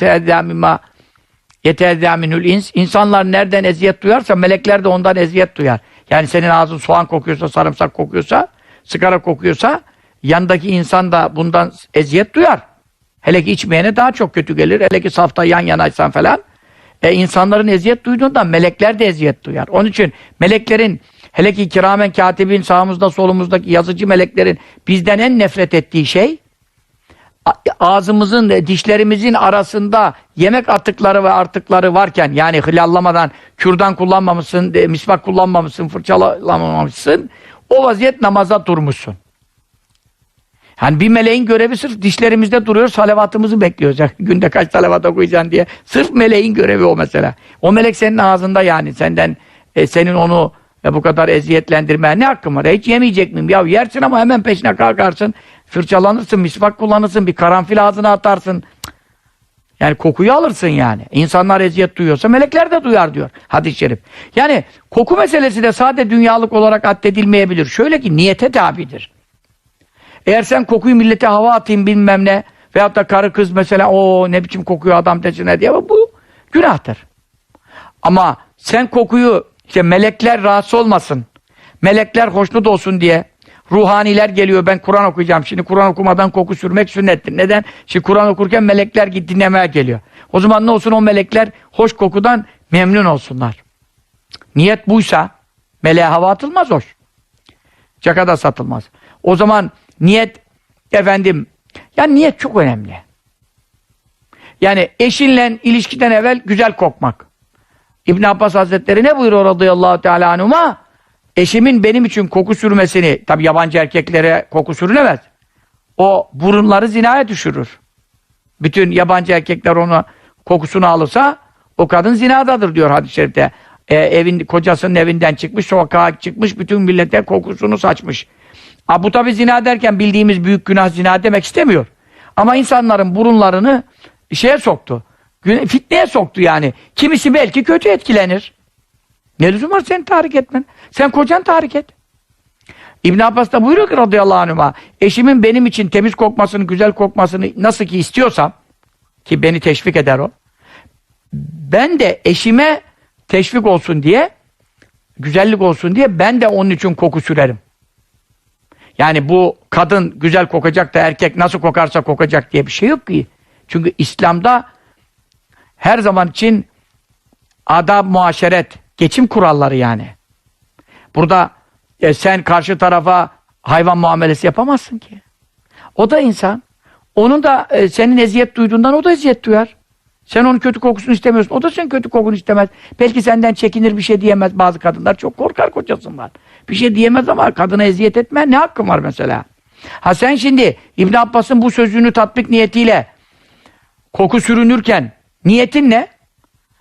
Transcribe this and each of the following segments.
yeteezzâ mimâ yeteezzâ minül ins. İnsanlar nereden eziyet duyarsa melekler de ondan eziyet duyar. Yani senin ağzın soğan kokuyorsa, sarımsak kokuyorsa, sigara kokuyorsa yandaki insan da bundan eziyet duyar. Hele ki içmeyene daha çok kötü gelir. Hele ki safta yan yanaysan falan. E, insanların eziyet duyduğundan melekler de eziyet duyar. Onun için meleklerin hele ki kiramen katibin sağımızda solumuzdaki yazıcı meleklerin bizden en nefret ettiği şey ağzımızın, dişlerimizin arasında yemek atıkları ve artıkları varken yani hılallamadan kürdan kullanmamışsın, misvak kullanmamışsın, fırçalamamışsın o vaziyet namaza durmuşsun. Yani bir meleğin görevi sırf dişlerimizde duruyor, salavatımızı bekliyoruz. Yani günde kaç salavat okuyacaksın diye. Sırf meleğin görevi o mesela. O melek senin ağzında yani. Senden, e, senin onu e, bu kadar eziyetlendirmeye ne hakkın var? E, hiç yemeyecek miyim? Ya yersin ama hemen peşine kalkarsın. Fırçalanırsın, misvak kullanırsın, bir karanfil ağzına atarsın. Yani kokuyu alırsın yani. İnsanlar eziyet duyuyorsa melekler de duyar diyor hadis-i şerif. Yani koku meselesi de sade dünyalık olarak addedilmeyebilir. Şöyle ki niyete tabidir. Eğer sen kokuyu millete hava atayım bilmem ne veyahut da karı kız mesela o ne biçim kokuyor adam desine diye bu günahtır. Ama sen kokuyu işte melekler rahatsız olmasın. Melekler hoşnut olsun diye ruhaniler geliyor ben Kur'an okuyacağım. Şimdi Kur'an okumadan koku sürmek sünnettir. Neden? Şimdi Kur'an okurken melekler git dinlemeye geliyor. O zaman ne olsun o melekler hoş kokudan memnun olsunlar. Niyet buysa meleğe hava atılmaz hoş. Caka da satılmaz. O zaman Niyet efendim yani niyet çok önemli. Yani eşinle ilişkiden evvel güzel kokmak. İbn Abbas Hazretleri ne buyuruyor radıyallahu teala anhuma? Eşimin benim için koku sürmesini, tabi yabancı erkeklere koku sürülemez. O burunları zinaya düşürür. Bütün yabancı erkekler onu kokusunu alırsa o kadın zinadadır diyor hadis-i şerifte. E, evin, kocasının evinden çıkmış, sokağa çıkmış, bütün millete kokusunu saçmış. Ha, bu tabi zina derken bildiğimiz büyük günah zina demek istemiyor. Ama insanların burunlarını şeye soktu. Fitneye soktu yani. Kimisi belki kötü etkilenir. Ne lüzum var seni tahrik etmen? Sen kocan tahrik et. İbn Abbas da buyuruyor ki radıyallahu anh'a eşimin benim için temiz kokmasını, güzel kokmasını nasıl ki istiyorsam ki beni teşvik eder o ben de eşime teşvik olsun diye güzellik olsun diye ben de onun için koku sürerim. Yani bu kadın güzel kokacak da erkek nasıl kokarsa kokacak diye bir şey yok ki. Çünkü İslam'da her zaman için adab muaşeret, geçim kuralları yani. Burada e, sen karşı tarafa hayvan muamelesi yapamazsın ki. O da insan. Onun da e, senin eziyet duyduğundan o da eziyet duyar. Sen onun kötü kokusunu istemiyorsun. O da senin kötü kokunu istemez. Belki senden çekinir bir şey diyemez. Bazı kadınlar çok korkar kocasından. Bir şey diyemez ama kadına eziyet etme ne hakkın var mesela? Ha sen şimdi İbn Abbas'ın bu sözünü tatbik niyetiyle koku sürünürken niyetin ne?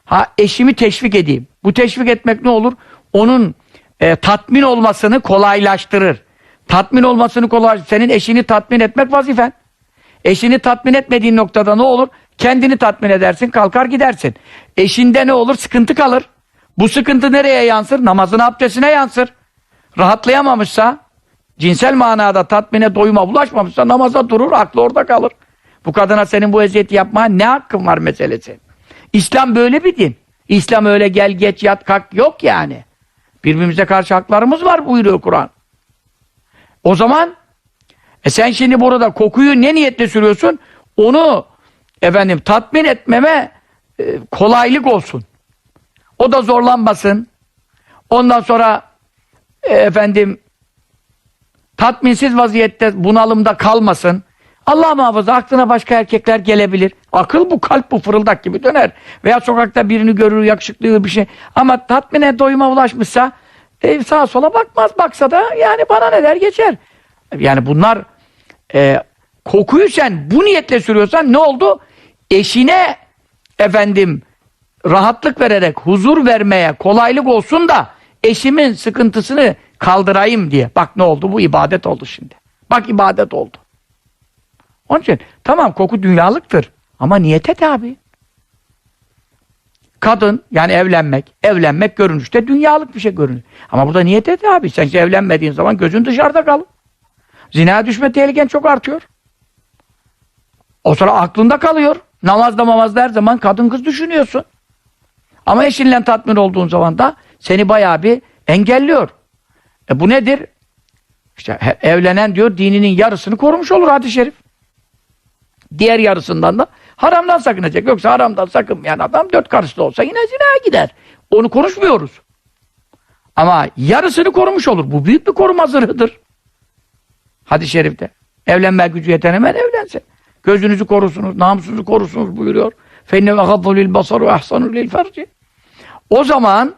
Ha eşimi teşvik edeyim. Bu teşvik etmek ne olur? Onun e, tatmin olmasını kolaylaştırır. Tatmin olmasını kolay senin eşini tatmin etmek vazifen. Eşini tatmin etmediğin noktada ne olur? Kendini tatmin edersin, kalkar gidersin. Eşinde ne olur? Sıkıntı kalır. Bu sıkıntı nereye yansır? Namazın abdestine yansır. Rahatlayamamışsa, cinsel manada tatmine, doyuma bulaşmamışsa namaza durur, aklı orada kalır. Bu kadına senin bu eziyeti yapmaya ne hakkın var meselesi? İslam böyle bir din. İslam öyle gel geç yat kalk yok yani. Birbirimize karşı haklarımız var buyuruyor Kur'an. O zaman e sen şimdi burada kokuyu ne niyetle sürüyorsun? Onu efendim tatmin etmeme e, kolaylık olsun. O da zorlanmasın. Ondan sonra e, efendim tatminsiz vaziyette bunalımda kalmasın. Allah muhafaza aklına başka erkekler gelebilir. Akıl bu, kalp bu, fırıldak gibi döner. Veya sokakta birini görür, yakışıklı bir şey. Ama tatmine, doyuma ulaşmışsa e, sağa sola bakmaz. Baksa da yani bana neler geçer. Yani bunlar e, kokuyu sen bu niyetle sürüyorsan ne oldu? Eşine efendim rahatlık vererek huzur vermeye kolaylık olsun da eşimin sıkıntısını kaldırayım diye. Bak ne oldu? Bu ibadet oldu şimdi. Bak ibadet oldu. Onun için tamam koku dünyalıktır ama niyete tabi. Kadın yani evlenmek, evlenmek görünüşte dünyalık bir şey görünüyor. Ama burada niyete tabi. Sen işte evlenmediğin zaman gözün dışarıda kalır. Zinaya düşme tehliken çok artıyor. O sonra aklında kalıyor. Namazda mamazda her zaman kadın kız düşünüyorsun. Ama eşinle tatmin olduğun zaman da seni bayağı bir engelliyor. E bu nedir? İşte evlenen diyor dininin yarısını korumuş olur hadis-i şerif. Diğer yarısından da haramdan sakınacak. Yoksa haramdan sakınmayan adam dört karısı da olsa yine zinaya gider. Onu konuşmuyoruz. Ama yarısını korumuş olur. Bu büyük bir koruma zırhıdır. Hadis-i şerifte. Evlenme gücü yeten hemen evlensin. Gözünüzü korusunuz, namusunuzu korusunuz buyuruyor. فَاِنَّ وَغَضُّ لِلْبَصَرُ اَحْسَنُ لِلْفَرْجِ O zaman